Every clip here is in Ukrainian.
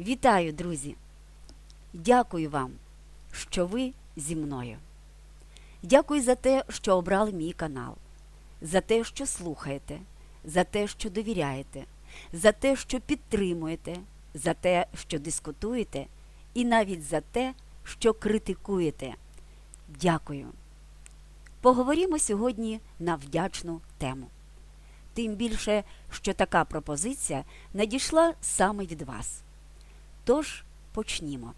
Вітаю, друзі! Дякую вам, що ви зі мною. Дякую за те, що обрали мій канал, за те, що слухаєте, за те, що довіряєте, за те, що підтримуєте, за те, що дискутуєте, і навіть за те, що критикуєте. Дякую. Поговоримо сьогодні на вдячну тему. Тим більше, що така пропозиція надійшла саме від вас. Тож почнімо.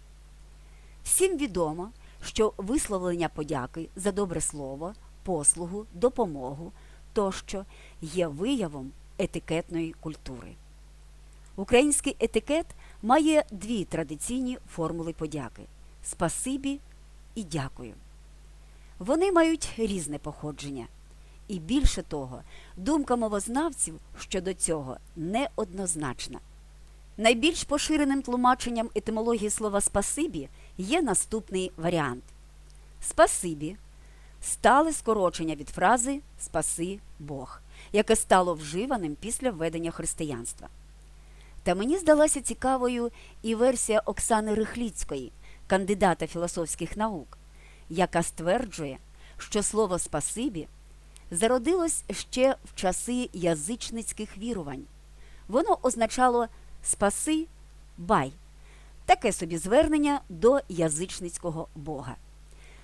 Всім відомо, що висловлення подяки за добре слово, послугу, допомогу тощо є виявом етикетної культури. Український етикет має дві традиційні формули подяки спасибі і дякую. Вони мають різне походження. І більше того, думка мовознавців щодо цього неоднозначна. Найбільш поширеним тлумаченням етимології слова спасибі є наступний варіант: спасибі стале скорочення від фрази Спаси Бог, яке стало вживаним після введення християнства. Та мені здалася цікавою і версія Оксани Рихліцької, кандидата філософських наук, яка стверджує, що слово спасибі зародилось ще в часи язичницьких вірувань. Воно означало спаси бай, таке собі звернення до язичницького бога.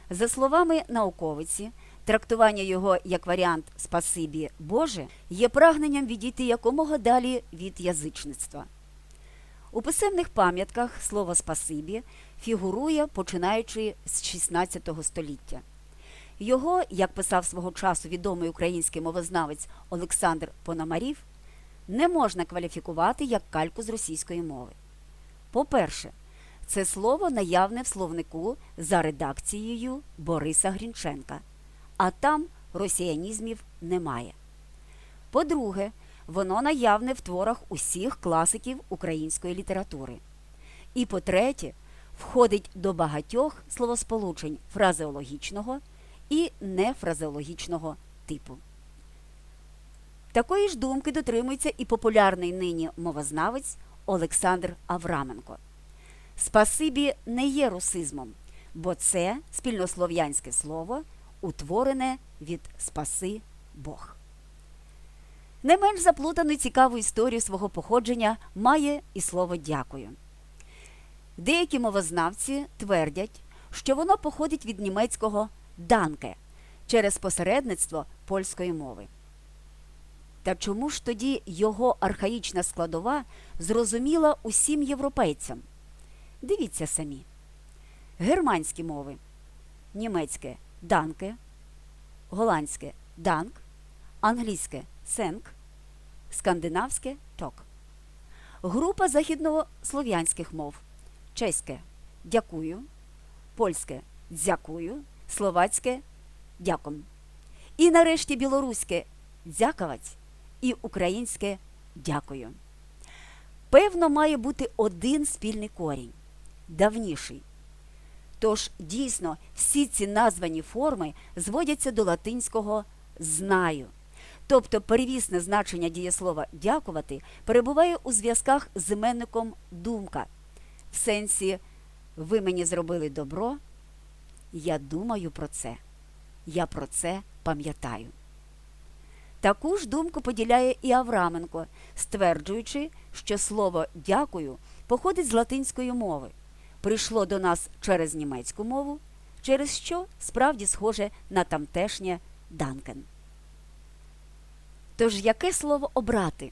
За словами науковиці, трактування його як варіант спасибі Боже є прагненням відійти якомога далі від язичництва. У писемних пам'ятках слово спасибі фігурує починаючи з 16 століття. Його, як писав свого часу відомий український мовознавець Олександр Пономарів, не можна кваліфікувати як кальку з російської мови. По-перше, це слово наявне в словнику за редакцією Бориса Грінченка, а там росіянізмів немає. По-друге, воно наявне в творах усіх класиків української літератури. І по-третє, входить до багатьох словосполучень фразеологічного і нефразеологічного типу. Такої ж думки дотримується і популярний нині мовознавець Олександр Авраменко. Спасибі не є русизмом, бо це спільнослов'янське слово, утворене від спаси Бог. Не менш заплутану цікаву історію свого походження має і слово дякую. Деякі мовознавці твердять, що воно походить від німецького данке через посередництво польської мови. Та чому ж тоді його архаїчна складова зрозуміла усім європейцям? Дивіться самі. Германські мови німецьке данке, голландське данк, англійське сенк, скандинавське ток. Група західнослов'янських мов чеське дякую, польське дзякую, словацьке дяком. І нарешті білоруське дзякаваць і українське дякую. Певно, має бути один спільний корінь давніший. Тож, дійсно, всі ці названі форми зводяться до латинського знаю. Тобто перевісне значення дієслова дякувати перебуває у зв'язках з іменником думка. В сенсі ви мені зробили добро, я думаю про це, я про це пам'ятаю. Таку ж думку поділяє і Авраменко, стверджуючи, що слово дякую походить з латинської мови, прийшло до нас через німецьку мову, через що справді схоже на тамтешнє данкен. Тож яке слово обрати?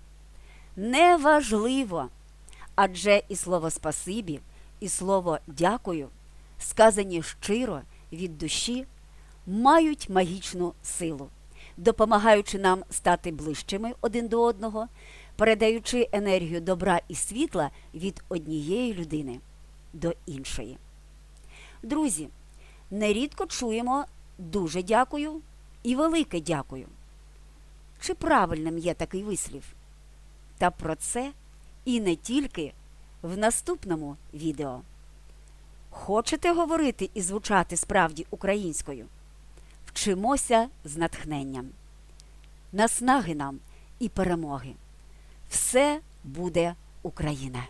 Неважливо. Адже і слово спасибі, і слово дякую, сказані щиро від душі, мають магічну силу допомагаючи нам стати ближчими один до одного, передаючи енергію добра і світла від однієї людини до іншої. Друзі, нерідко чуємо дуже дякую і велике дякую. Чи правильним є такий вислів? Та про це і не тільки в наступному відео. Хочете говорити і звучати справді українською? Вчимося з натхненням. Наснаги нам і перемоги. Все буде Україна!